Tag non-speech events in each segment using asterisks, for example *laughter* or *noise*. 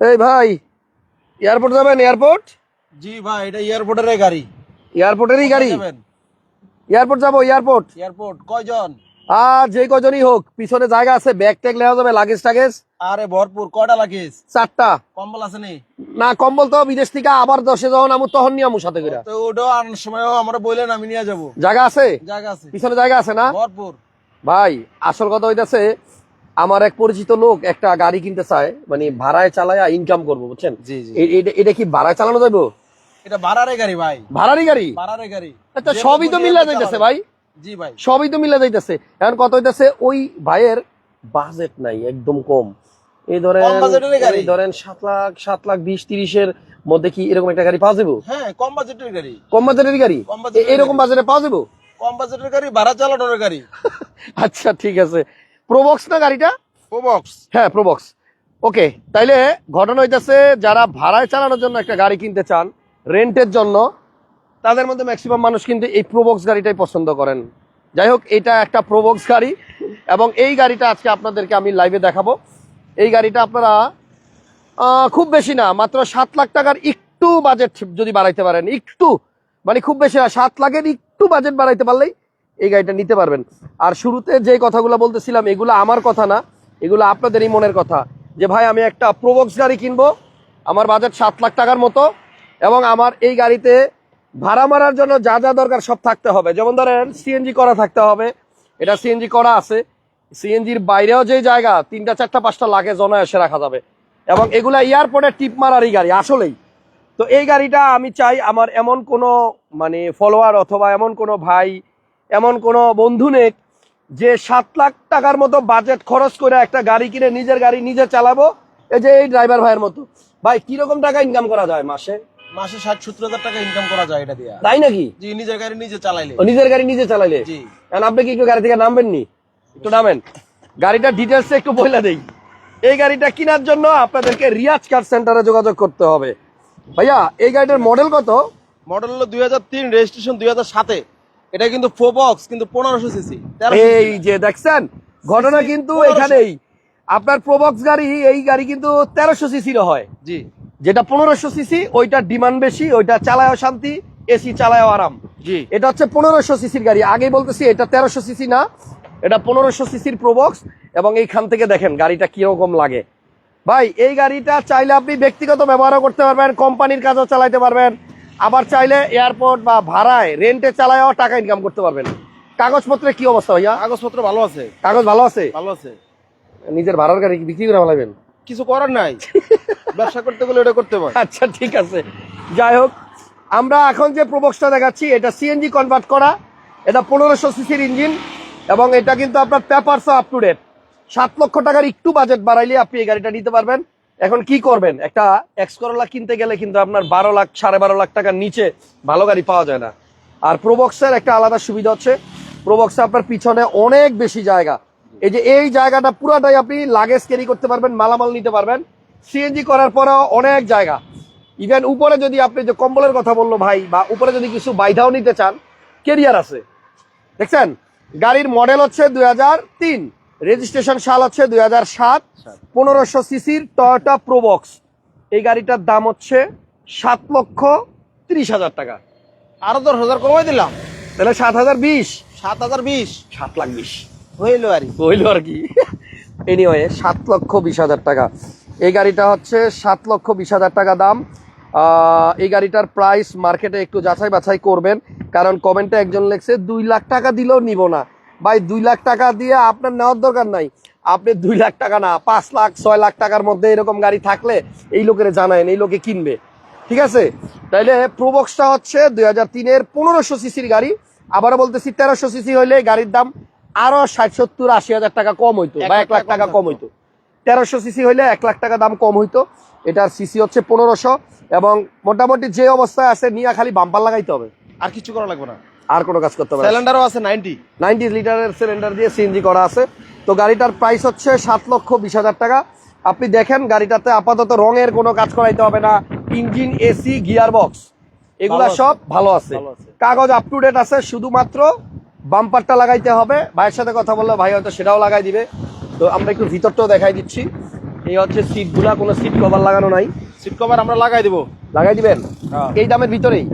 এই ভাই এয়ারপোর্ট যাবেন এয়ারপোর্ট? জি ভাই এটা এয়ারপোর্টের গাড়ি। এয়ারপোর্টেরই গাড়ি? এয়ারপোর্ট যাব এয়ারপোর্ট। এয়ারপোর্ট কয়জন? আর যে কজনই হোক পিছনে জায়গা আছে ব্যাগ ট্যাগ নেওয়া যাবে লাগেজ টাগেজ। আরে ভরপুর কয়টা লাগিস চারটা। কম্বল আছে নি? না কম্বল তো বিদেশ থেকে আবার দশে যখন আমু তখন নিয়ে আমু সাথে করে। তো ওটাও আনার সময় আমরা বললেন আমি নিয়ে যাব। জায়গা আছে? জায়গা আছে। পিছনে জায়গা আছে না? ভরপুর। ভাই আসল কথা হইতাছে আমার এক পরিচিত লোক একটা গাড়ি কিনতে চায় মানে ভাড়ায় চালায় ইনকাম করব বুঝছেন? এটা- কি ভাড়ায় চালানো যাব এটা ভাড়ারে গাড়ি ভাই। ভাড়ারই গাড়ি? ভাড়ারে গাড়ি। আচ্ছা সবই তো মিলা যাইতেছে ভাই? জি ভাই। সবই তো মিলে যাইতেছে। এখন কত হইতেছে? ওই ভাইয়ের বাজেট নাই একদম কম। এই ধরেন? এই ধরেন সাত লাখ সাত লাখ বিশ তিরিশের মধ্যে কি এরকম একটা গাড়ি পাওয়া যাব হ্যাঁ কম বাজেটের গাড়ি। কম বাজেটের গাড়ি? এরকম গাড়ি। বাজারে পাওয়া যাব কম বাজেটের গাড়ি ভাড়া চালানোর গাড়ি। আচ্ছা ঠিক আছে। প্রবক্স না গাড়িটা? ও বক্স হ্যাঁ প্রবক্স ওকে তাইলে ঘটনা হইতেছে যারা ভাড়ায় চালানোর জন্য একটা গাড়ি কিনতে চান রেন্টের জন্য তাদের মধ্যে ম্যাক্সিমাম মানুষ কিন্তু এই প্রবক্স গাড়িটাই পছন্দ করেন। যাই হোক এটা একটা প্রবক্স গাড়ি এবং এই গাড়িটা আজকে আপনাদেরকে আমি লাইভে দেখাবো। এই গাড়িটা আপনারা খুব বেশি না মাত্র সাত লাখ টাকার একটু বাজেট যদি বাড়াইতে পারেন একটু মানে খুব বেশি না সাত লাখের একটু বাজেট বাড়াইতে পারলেই এই গাড়িটা নিতে পারবেন। আর শুরুতে যে কথাগুলো বলতেছিলাম, এগুলো আমার কথা না, এগুলো আপনাদেরই মনের কথা। যে ভাই, আমি একটা প্রবক্স গাড়ি কিনবো, আমার বাজেট সাত লাখ টাকার মতো, এবং আমার এই গাড়িতে ভাড়া মারার জন্য যা যা দরকার সব থাকতে হবে। যেমন ধরেন সিএনজি করা থাকতে হবে। এটা সিএনজি করা আছে। সিএনজির বাইরেও যে জায়গা, তিনটা, চারটা, পাঁচটা লাগে এসে রাখা যাবে। এবং এগুলা এয়ারপোর্টে টিপ মারারই গাড়ি, আসলেই। তো এই গাড়িটা আমি চাই আমার এমন কোনো মানে ফলোয়ার অথবা এমন কোনো ভাই এমন কোনো বন্ধু নেই যে সাত লাখ টাকার মতো বাজেট খরচ করে একটা গাড়ি কিনে নিজের গাড়ি নিজে চালাবো। এই যে এই ড্রাইভার ভাইয়ের মতো। ভাই কীরকম টাকা ইনকাম করা যায় মাসে? মাসে ষাট সত্তর হাজার টাকা ইনকাম করা যায় এটা দিয়ে। তাই নাকি? জি নিজের গাড়ি নিজে চালাইলে। নিজের গাড়ি নিজে চালাইলে? জি। এখন আপনি কি একটু গাড়ি থেকে নামবেন নি একটু নামেন। গাড়িটার ডিটেলস একটু বলে দেই। এই গাড়িটা কেনার জন্য আপনাদেরকে রিয়াজ কার সেন্টারে যোগাযোগ করতে হবে। ভাইয়া এই গাড়িটার মডেল কত? মডেল হলো দুই হাজার তিন রেজিস্ট্রেশন দুই হাজার সাতে। এটা কিন্তু ফো বক্স কিন্তু পনেরোশো সিসি এই যে দেখছেন ঘটনা কিন্তু এখানেই। আপনার প্রবক্স গাড়ি এই গাড়ি কিন্তু তেরোশো সিসির হয়। জি। যেটা পনেরোশো সিসি ওইটার ডিমান্ড বেশি ওইটা চালায় শান্তি এসি চালায়ও আরাম। জি। এটা হচ্ছে পনেরোশো সিসির গাড়ি। আগে বলতেছি এটা তেরোশো সিসি না এটা পনেরোশো সিসির প্রবক্স এবং এইখান থেকে দেখেন গাড়িটা কীরকম লাগে। ভাই এই গাড়িটা চাইলে আপনি ব্যক্তিগত ব্যবহারও করতে পারবেন কোম্পানির কাজও চালাইতে পারবেন। আবার চাইলে এয়ারপোর্ট বা ভাড়ায় রেন্টে চালায়ও টাকা ইনকাম করতে পারবেন। কাগজপত্রের কি অবস্থা ভাইয়া? কাগজপত্র ভালো আছে। কাগজ ভালো আছে? ভালো আছে। নিজের ভাড়ার গাড়ি বিক্রি করে ফেলাবেন? কিছু করার নাই। *laughs* ব্যবসা করতে গেলে এটা করতে হয়। আচ্ছা ঠিক আছে। যাই হোক আমরা এখন যে প্রবক্সটা দেখাচ্ছি এটা সিএনজি কনভার্ট করা। এটা পনেরোশো সিসির ইঞ্জিন এবং এটা কিন্তু আপনার পেপারস আপ টু ডেট সাত লক্ষ টাকার একটু বাজেট বাড়াইলে আপনি এই গাড়িটা নিতে পারবেন। এখন কি করবেন? একটা এক্স করোলা কিনতে গেলে কিন্তু আপনার বারো লাখ, সাড়ে বারো লাখ টাকার নিচে ভালো গাড়ি পাওয়া যায় না। আর প্রবক্সের একটা আলাদা সুবিধা হচ্ছে প্রবক্সে আপনার পিছনে অনেক বেশি জায়গা। এই যে এই জায়গাটা পুরাটাই আপনি লাগেজ ক্যারি করতে পারবেন, মালামাল নিতে পারবেন। সিএনজি করার পরেও অনেক জায়গা। ইভেন উপরে যদি আপনি যে কম্বলের কথা বলল ভাই, বা উপরে যদি কিছু বাইধাও নিতে চান কেরিয়ার আছে। দেখছেন? গাড়ির মডেল হচ্ছে দুই হাজার তিন। রেজিস্ট্রেশন সাল হচ্ছে দুই হাজার সাত। পনেরোশো সিসির টয়োটা প্রোবক্স এই গাড়িটার দাম হচ্ছে সাত লক্ষ ত্রিশ হাজার টাকা। আরও দশ হাজার কমাই দিলাম। তাহলে সাত হাজার বিশ। সাত হাজার বিশ। সাত লাখ বিশ। হইল আর। হইল আর কি। এনিওয়ে সাত লক্ষ বিশ হাজার টাকা। এই গাড়িটা হচ্ছে সাত লক্ষ বিশ হাজার টাকা দাম। এই গাড়িটার প্রাইস মার্কেটে একটু যাচাই বাছাই করবেন। কারণ কমেন্টে একজন লেখছে দুই লাখ টাকা দিলেও নিব না। ভাই দুই লাখ টাকা দিয়ে আপনার নেওয়ার দরকার নাই। আপনি দুই লাখ টাকা না পাঁচ লাখ ছয় লাখ টাকার মধ্যে এরকম গাড়ি থাকলে এই লোকের জানায়েন এই লোকে কিনবে। ঠিক আছে? তাইলে প্রবক্সটা হচ্ছে দুই হাজার তিনের পনেরোশো সিসির গাড়ি। আবারও বলতেছি তেরোশো সিসি হইলে গাড়ির দাম আরও ষাট সত্তর আশি হাজার টাকা কম হইতো বা এক লাখ টাকা কম হইতো। তেরোশো সিসি হইলে এক লাখ টাকা দাম কম হইতো। এটার সিসি হচ্ছে পনেরোশো এবং মোটামুটি যে অবস্থায় আছে নিয়ে খালি বাম্পার লাগাইতে হবে। আর কিছু করা লাগবে না। আর কোনো কাজ করতে হবে না। সিলিন্ডারও আছে নাইনটি নাইনটি লিটারের সিলিন্ডার দিয়ে সিএনজি করা আছে। তো গাড়িটার প্রাইস হচ্ছে সাত লক্ষ বিশ হাজার টাকা। আপনি দেখেন গাড়িটাতে আপাতত রঙের কোনো কাজ করাইতে হবে না। ইঞ্জিন এসি গিয়ার বক্স এগুলা সব ভালো আছে। কাগজ আপ টু ডেট আছে শুধুমাত্র বাম্পারটা লাগাইতে হবে। ভাইয়ের সাথে কথা বললে ভাই হয়তো সেটাও লাগাই দিবে। তো আমরা একটু ভিতরটাও দেখাই দিচ্ছি। এই হচ্ছে সিটগুলা কোনো সিট কভার লাগানো নাই। সিট কভার আমরা লাগাই দিব। লাগাই দিবেন? হ্যাঁ। এই দামের ভিতরেই?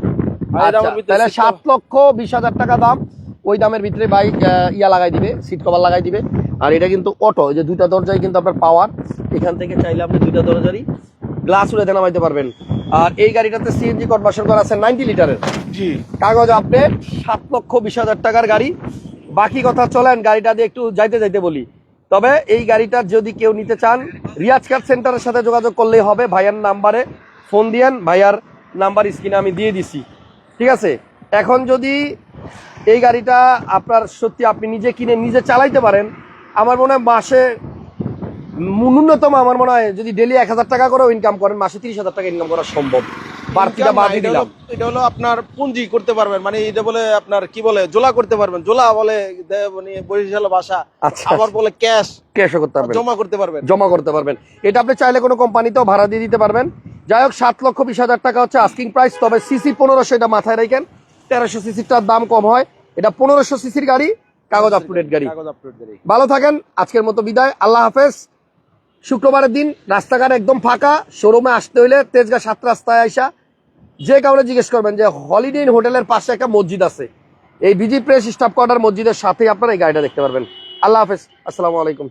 তাহলে seat সাত লক্ষ বিশ হাজার টাকা দাম। ওই দামের ভিতরে বাইক ইয়া লাগাই দিবে সিট কভার লাগাই দিবে। আর এটা কিন্তু অটো এই যে দুইটা দরজায় কিন্তু আপনার পাওয়ার এখান থেকে চাইলে আপনি দুইটা দরজারই গ্লাস উড়ে নামাইতে পারবেন। আর এই গাড়িটাতে সিএনজি কনভার্সন করা আছে নাইনটি লিটারের জি। কাগজ আপনি সাত লক্ষ বিশ হাজার টাকার গাড়ি। বাকি কথা চলেন গাড়িটা দিয়ে একটু যাইতে যাইতে বলি। তবে এই গাড়িটা যদি কেউ নিতে চান রিয়াজ কার সেন্টারের সাথে যোগাযোগ করলেই হবে। ভাইয়ার নাম্বারে ফোন দিয়েন ভাইয়ার নাম্বার স্ক্রিনে আমি দিয়ে দিছি। ঠিক আছে? এখন যদি এই গাড়িটা আপনার সত্যি আপনি নিজে কিনে নিজে চালাইতে পারেন, আমার মনে হয় মাসে ন্যূনতম আমার মনে হয় যদি ডেলি এক হাজার টাকা করেও ইনকাম করেন, মাসে তিরিশ হাজার টাকা ইনকাম করা সম্ভব। বাড়তিটা দিলাম। এটা হলো আপনার করতে পারবেন মানে এটা বলে আপনার কি বলে জোলা করতে পারবেন। জোলা বলে মানে বরিশাল ভাষা আচ্ছা। আবার বলে ক্যাশ। ক্যাশও করতে পারবেন। জমা করতে পারবেন। জমা করতে পারবেন। এটা আপনি চাইলে কোনো কোম্পানিতেও ভাড়া দিয়ে দিতে পারবেন। যাই হোক সাত লক্ষ বিশ হাজার টাকা হচ্ছে আস্কিং প্রাইস তবে সিসি পনেরোশো এটা মাথায় রাখেন। তেরোশো সিসিটার দাম কম হয়। এটা পনেরোশো সিসির গাড়ি কাগজ আপ টু ডেট গাড়ি। ভালো থাকেন আজকের মতো বিদায়। আল্লাহ হাফেজ। শুক্রবারের দিন রাস্তাঘাট একদম ফাঁকা। শোরুমে আসতে হইলে তেজগা সাত রাস্তায় আইসা। যে কারণে জিজ্ঞেস করবেন যে হলিডে ইন হোটেলের পাশে একটা মসজিদ আছে, এই বিজি প্রেস স্টাফ কোয়ার্টার মসজিদের সাথে আপনারা এই গাড়িটা দেখতে পারবেন। আল্লাহ হাফেজ। আসসালামু আলাইকুম।